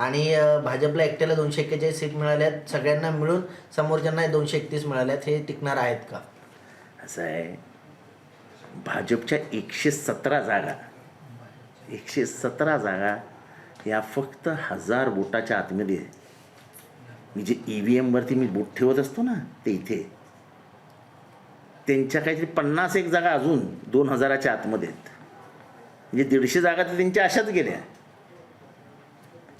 आणि भाजपला एकट्याला दोनशे एक्केचाळीस सीट मिळाल्यात सगळ्यांना मिळून समोरच्यांना दोनशे एकतीस मिळाल्यात हे टिकणार आहेत का? असं आहे. भाजपच्या एकशे सतरा जागा एकशे सतरा जागा या फक्त हजार बोटाच्या आतमध्ये आहे. मी जे ई व्ही एमवरती मी बोट ठेवत असतो ना ते इथे. त्यांच्या काहीतरी पन्नास एक जागा अजून दोन हजाराच्या आतमध्ये आहेत. म्हणजे दीडशे जागा तर त्यांच्या अशाच गेल्या.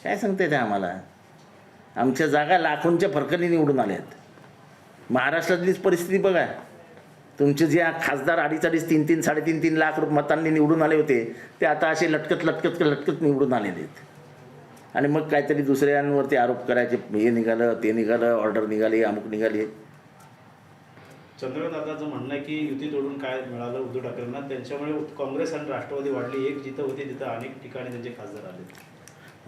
काय सांगते ते आम्हाला? आमच्या जागा लाखोंच्या फरकाने निवडून आल्यात. महाराष्ट्रातलीच परिस्थिती बघा. तुमचे जे खासदार अडीच अडीच तीन तीन साडेतीन तीन लाख मतांनी निवडून आले होते ते आता असे लटकत लटकत लटकत निवडून आलेले आहेत. आणि मग काहीतरी दुसऱ्यांवरती आरोप करायचे हे निघालं ते निघालं ऑर्डर निघाली अमुक निघाली. चंद्रकांत म्हणणं आहे की युती तोडून काय मिळालं उद्धव ठाकरेंना त्यांच्यामुळे काँग्रेस आणि राष्ट्रवादी वाढली एक जिथं होती तिथं अनेक ठिकाणी त्यांचे खासदार आले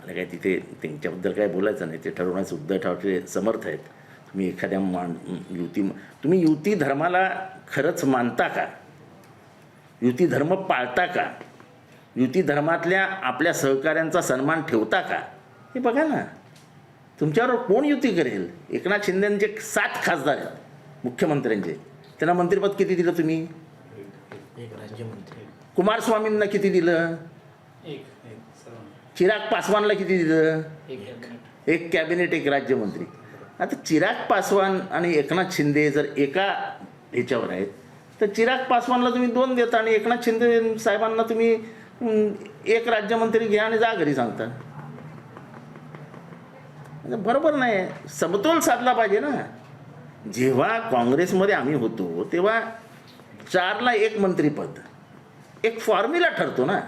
मला काय तिथे त्यांच्याबद्दल काय बोलायचं नाही ते ठरवण्यास उद्धव ठाकरे समर्थ आहेत. तुम्ही एखाद्या मान युती तुम्ही युती धर्माला खरंच मानता का? युती धर्म पाळता का? युती धर्मातल्या आपल्या सहकाऱ्यांचा सन्मान ठेवता का? हे बघा ना. तुमच्यावर कोण युती करेल? एकनाथ शिंदेचे सात खासदार आहेत मुख्यमंत्र्यांचे. त्यांना मंत्रिपद किती दिलं तुम्ही? कुमारस्वामींना किती दिलं? एक. चिराग पासवानला किती दिलं? एक कॅबिनेट. एक राज्यमंत्री. आता चिराग पासवान आणि एकनाथ शिंदे जर एका ह्याच्यावर आहेत तर चिराग पासवानला तुम्ही दोन देता आणि एकनाथ शिंदे साहेबांना तुम्ही एक राज्यमंत्री घ्या आणि जा घरी सांगता. म्हणजे बरोबर नाही. समतोल साधला पाहिजे ना. जेव्हा काँग्रेसमध्ये आम्ही होतो तेव्हा चारला एक मंत्रीपद. एक फॉर्म्युला ठरतो ना.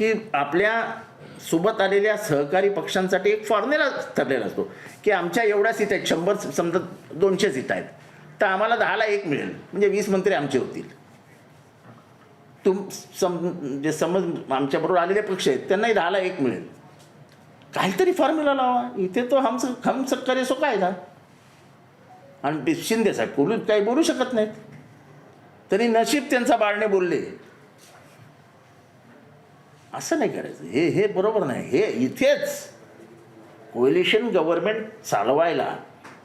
की आपल्यासोबत आलेल्या सहकारी पक्षांसाठी एक फॉर्म्युला ठरलेला असतो की आमच्या एवढ्या सीट आहेत शंभर समजा दोनशे सीट आहेत तर आम्हाला दहाला एक मिळेल म्हणजे वीस मंत्री आमचे होतील. तुम सम जे समज आमच्याबरोबर आलेले पक्ष आहेत त्यांनाही दहाला एक मिळेल. काहीतरी फॉर्म्युला लावा इथे तो हम हम करे सो कायदा. आणि शिंदे साहेब बोलू काही बोलू शकत नाहीत. तरी नशीब त्यांचा बाळणे बोलले. असं नाही करायचं. हे हे बरोबर नाही. हे इथेच कोएलिशन गव्हर्नमेंट चालवायला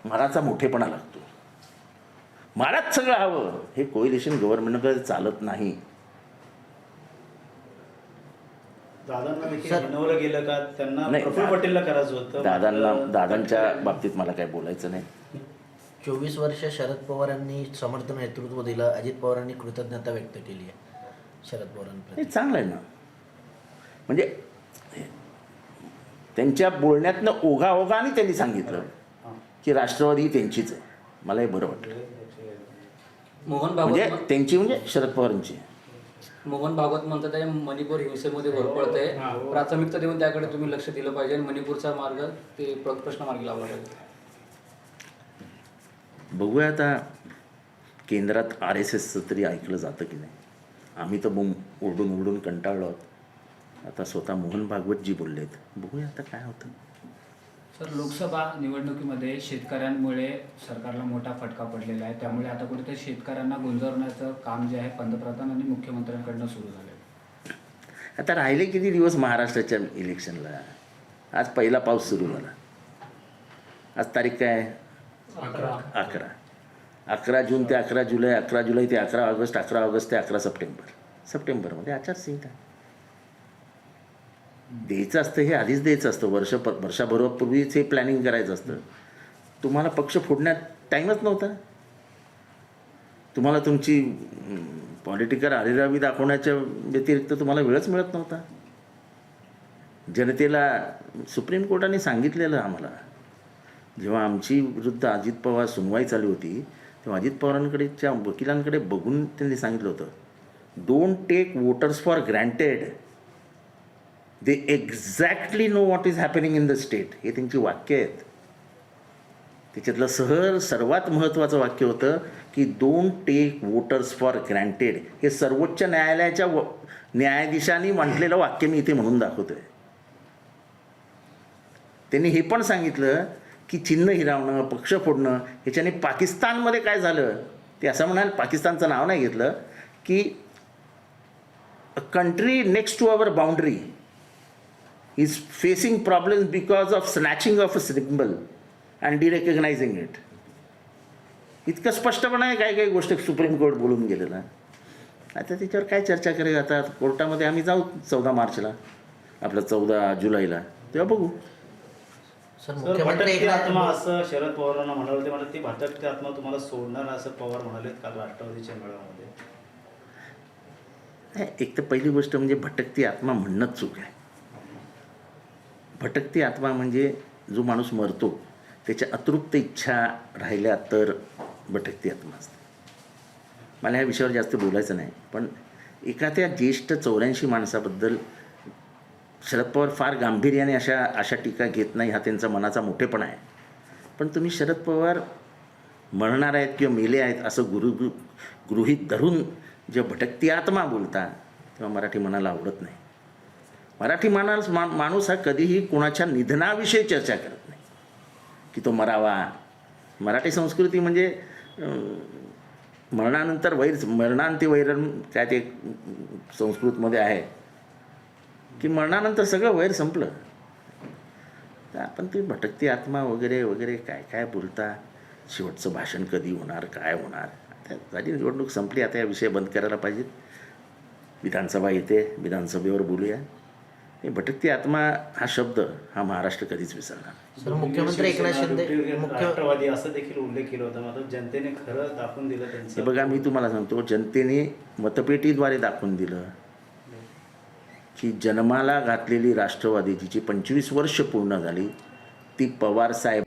मराचा मोठेपणा लागतो. मलाच सगळं हवं. हे कोएलिशन गव्हर्नमेंटकडे चालत नाही. गेलं का? त्यांना पटेलला करायचं होतं. दादांना दादांच्या बाबतीत मला काय बोलायचं नाही. चोवीस वर्ष शरद पवारांनी समर्थ नेतृत्व दिलं. अजित पवारांनी कृतज्ञता व्यक्त केली आहे. शरद हे चांगलं आहे ना. म्हणजे त्यांच्या बोलण्यातनं ओघाओघाने त्यांनी सांगितलं. की राष्ट्रवादी ही त्यांचीच आहे. मला हे बरं वाटलं. मोहन म्हणजे भागवत त्यांची म्हणजे शरद पवारांची. मोहन भागवत म्हणतात आहे मणिपूर हिंसेमध्ये भर पडते हा. प्राथमिकता देऊन त्याकडे तुम्ही लक्ष दिलं पाहिजे आणि मणिपूरचा मार्ग ते प्र- प्रश्न मार्गी लावला पाहिजे. बघूया आता केंद्रात आर एस एसचं तरी ऐकलं जातं की नाही. आम्ही तर बुम ओरडून ओरडून कंटाळलो आहोत. आता स्वतः मोहन भागवतजी बोललेत. बघूया आता काय होतं. सर लोकसभा निवडणुकीमध्ये शेतकऱ्यांमुळे सरकारला मोठा फटका पडलेला आहे. त्यामुळे आता कुठेतरी शेतकऱ्यांना गुंजवण्याचं काम जे आहे पंतप्रधान आणि मुख्यमंत्र्यांकडनं सुरू झालं आहे. आता राहिले किती दिवस महाराष्ट्राच्या इलेक्शनला? आज पहिला पाऊस सुरू झाला. आज तारीख काय अकरा. अकरा जून ते अकरा जुलै अकरा जुलै ते अकरा ऑगस्ट अकरा ऑगस्ट ते अकरा सप्टेंबर. सप्टेंबरमध्ये आचारसंहिता. द्यायचं असतं हे आधीच द्यायचं असतं. वर्ष वर्षाभरापूर्वीच हे प्लॅनिंग करायचं असतं. तुम्हाला पक्ष फोडण्यात टाईमच नव्हता. तुम्हाला तुमची पॉलिटिकल हरिरावी दाखवण्याच्या व्यतिरिक्त तुम्हाला वेळच मिळत नव्हता. जनतेला सुप्रीम कोर्टाने सांगितलेलं आम्हाला जेव्हा आमची विरुद्ध अजित पवार सुनवाई चालू होती तेव्हा अजित पवारांकडेच्या वकिलांकडे बघून त्यांनी सांगितलं होतं don't take voters for granted they exactly know what is happening in the state हे त्यांची वाक्य आहेत. त्याच्यातलं सहर सर्वात महत्त्वाचं वाक्य होतं की don't take voters for granted हे सर्वोच्च न्यायालयाच्या व न्यायाधीशांनी म्हटलेलं वाक्य मी इथे म्हणून दाखवतोय. त्यांनी हे पण सांगितलं की चिन्ह हिरावणं पक्ष फोडणं ह्याच्याने पाकिस्तानमध्ये काय झालं? ते असं म्हणाल पाकिस्तानचं नाव नाही घेतलं की a country next to our boundary facing problems because of snatching of a symbol and derecognising it इतकं स्पष्टपणे काही काही गोष्टी सुप्रीम कोर्ट बोलून गेलेलं. आहे आता त्याच्यावर काय चर्चा करेल आता? कोर्टामध्ये आम्ही जाऊ चौदा मार्चला आपलं चौदा जुलैला. तेव्हा बघू. सर सर मुख्यमंत्री भटकती एकनाथ आत्मा असं शरद पवारांना म्हणाले होते मला ती भटकती आत्मा तुम्हाला सोडणार असं पवार म्हणाले काल राष्ट्रवादीच्या मेळाव्यामध्ये. नाही, एक तर पहिली गोष्ट म्हणजे भटकती आत्मा म्हणणंच चूक आहे. भटकती आत्मा म्हणजे जो माणूस मरतो त्याच्या अतृप्त इच्छा राहिल्या तर भटकती आत्मा असते. मला ह्या विषयावर जास्त बोलायचं नाही पण एखाद्या ज्येष्ठ चौऱ्याऐंशी माणसाबद्दल शरद पवार फार गांभीर्याने अशा अशा टीका घेत नाही हा त्यांचा मनाचा मोठेपणा आहे. पण तुम्ही शरद पवार मरणार आहेत किंवा मेले आहेत असं गुरु गृहीत धरून जेव्हा भटकती आत्मा बोलता तेव्हा मराठी मनाला आवडत नाही. मराठी माणूस मा माणूस हा कधीही कुणाच्या निधनाविषयी चर्चा करत नाही. की तो मरावा. मराठी संस्कृती म्हणजे मरणानंतर वैर मरणांती वैरण काय ते संस्कृतमध्ये आहे. की मरणानंतर सगळं वैर संपलं. तर आपण ती भटकती आत्मा वगैरे वगैरे काय काय बोलता? शेवटचं भाषण कधी होणार? काय होणार? आता झाली निवडणूक संपली. आता या विषय बंद करायला पाहिजेत. विधानसभा येते. विधानसभेवर बोलूया. हे भटकती आत्मा हा शब्द हा महाराष्ट्र कधीच विसरणार नाही. मुख्यमंत्री एकनाथ शिंदे दुपटीवर मुख्य राष्ट्रवादी असं देखील उल्लेख केला होता मात्र जनतेने खरं दाखवून दिलं हे त्यांचं बघा मी तुम्हाला सांगतो जनतेने मतपेटीद्वारे दाखवून दिलं की जन्माला घातलेली राष्ट्रवादी जिची पंचवीस वर्ष पूर्ण झाली ती पवार साहेब